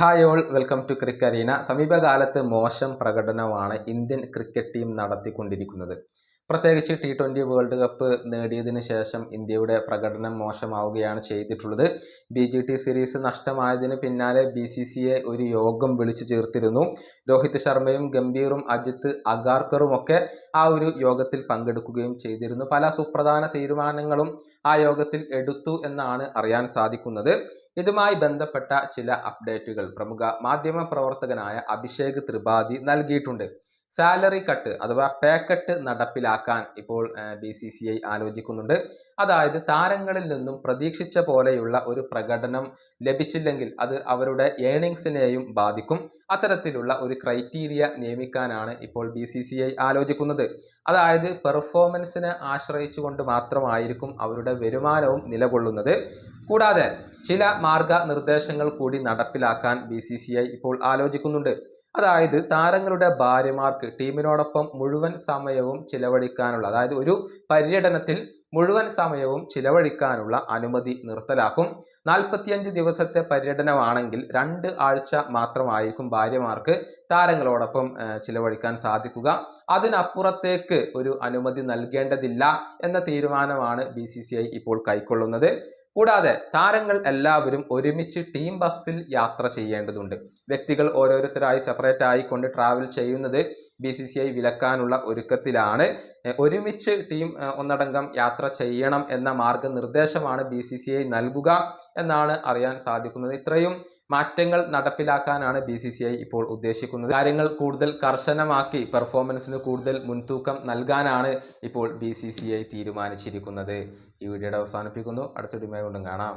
Hi all welcome to cricket arena. സമീപകാലത്ത് മോശം പ്രകടനമാണ് ഇന്ത്യൻ ക്രിക്കറ്റ് ടീം നടത്തിക്കൊണ്ടിരിക്കുന്നത്. പ്രത്യേകിച്ച് ടി ട്വന്റി വേൾഡ് കപ്പ് നേടിയതിന് ശേഷം ഇന്ത്യയുടെ പ്രകടനം മോശമാവുകയാണ് ചെയ്തിട്ടുള്ളത്. ബി ജി ടി സീരീസ് നഷ്ടമായതിന് പിന്നാലെ ബി സി സി എ ഒരു യോഗം വിളിച്ചു ചേർത്തിരുന്നു. രോഹിത് ശർമ്മയും ഗംഭീറും അജിത്ത് അഗാർക്കറും ഒക്കെ ആ ഒരു യോഗത്തിൽ പങ്കെടുക്കുകയും ചെയ്തിരുന്നു. പല സുപ്രധാന തീരുമാനങ്ങളും ആ യോഗത്തിൽ എടുത്തു എന്നാണ് അറിയാൻ സാധിക്കുന്നത്. ഇതുമായി ബന്ധപ്പെട്ട ചില അപ്ഡേറ്റുകൾ പ്രമുഖ മാധ്യമ പ്രവർത്തകനായ അഭിഷേക് ത്രിപാഠി നൽകിയിട്ടുണ്ട്. സാലറി കട്ട് അഥവാ പേ കട്ട് നടപ്പിലാക്കാൻ ഇപ്പോൾ ബി സി സി ഐ ആലോചിക്കുന്നുണ്ട്. അതായത് താരങ്ങളിൽ നിന്നും പ്രതീക്ഷിച്ച പോലെയുള്ള ഒരു പ്രകടനം ലഭിച്ചില്ലെങ്കിൽ അത് അവരുടെ ഏണിങ്സിനെയും ബാധിക്കും. അത്തരത്തിലുള്ള ഒരു ക്രൈറ്റീരിയ നിയമിക്കാനാണ് ഇപ്പോൾ ബി സി സി ഐ ആലോചിക്കുന്നത്. അതായത് പെർഫോമൻസിനെ ആശ്രയിച്ചുകൊണ്ട് മാത്രമായിരിക്കും അവരുടെ വരുമാനവും നിലകൊള്ളുന്നത്. കൂടാതെ ചില മാർഗനിർദ്ദേശങ്ങൾ കൂടി നടപ്പിലാക്കാൻ ബി സി സി ഐ ഇപ്പോൾ ആലോചിക്കുന്നുണ്ട്. അതായത് താരങ്ങളുടെ ഭാര്യമാർക്ക് ടീമിനോടൊപ്പം മുഴുവൻ സമയവും ചിലവഴിക്കാനുള്ള അതായത് ഒരു പര്യടനത്തിൽ മുഴുവൻ സമയവും ചിലവഴിക്കാനുള്ള അനുമതി നിർത്തലാക്കും. നാൽപ്പത്തിയഞ്ച് ദിവസത്തെ പര്യടനമാണെങ്കിൽ രണ്ട് ആഴ്ച മാത്രമായിരിക്കും ഭാര്യമാർക്ക് താരങ്ങളോടൊപ്പം ചിലവഴിക്കാൻ സാധിക്കുക. അതിനപ്പുറത്തേക്ക് ഒരു അനുമതി നൽകേണ്ടതില്ല എന്ന തീരുമാനമാണ് ബി ഇപ്പോൾ കൈക്കൊള്ളുന്നത്. കൂടാതെ താരങ്ങൾ എല്ലാവരും ഒരുമിച്ച് ടീം ബസ്സിൽ യാത്ര ചെയ്യേണ്ടതുണ്ട്. വ്യക്തികൾ ഓരോരുത്തരായി സെപ്പറേറ്റ് ആയിക്കൊണ്ട് ട്രാവൽ ചെയ്യുന്നത് ബി സി സി ഐ വിലക്കാനുള്ള ഒരുക്കത്തിലാണ്. ഒരുമിച്ച് ടീം ഒന്നടങ്കം യാത്ര ചെയ്യണം എന്ന മാർഗനിർദ്ദേശമാണ് ബി സി സി ഐ നൽകുക എന്നാണ് അറിയാൻ സാധിക്കുന്നത്. ഇത്രയും മാറ്റങ്ങൾ നടപ്പിലാക്കാനാണ് ബി സി സി ഐ ഇപ്പോൾ ഉദ്ദേശിക്കുന്നത്. കാര്യങ്ങൾ കൂടുതൽ കർശനമാക്കി പെർഫോമൻസിന് കൂടുതൽ മുൻതൂക്കം നൽകാനാണ് ഇപ്പോൾ ബി സി സി ഐ തീരുമാനിച്ചിരിക്കുന്നത്. ഈ വീഡിയോയുടെ അവസാനിപ്പിക്കുന്നു. അടുത്ത വീഡിയോ കൊണ്ടും കാണാം.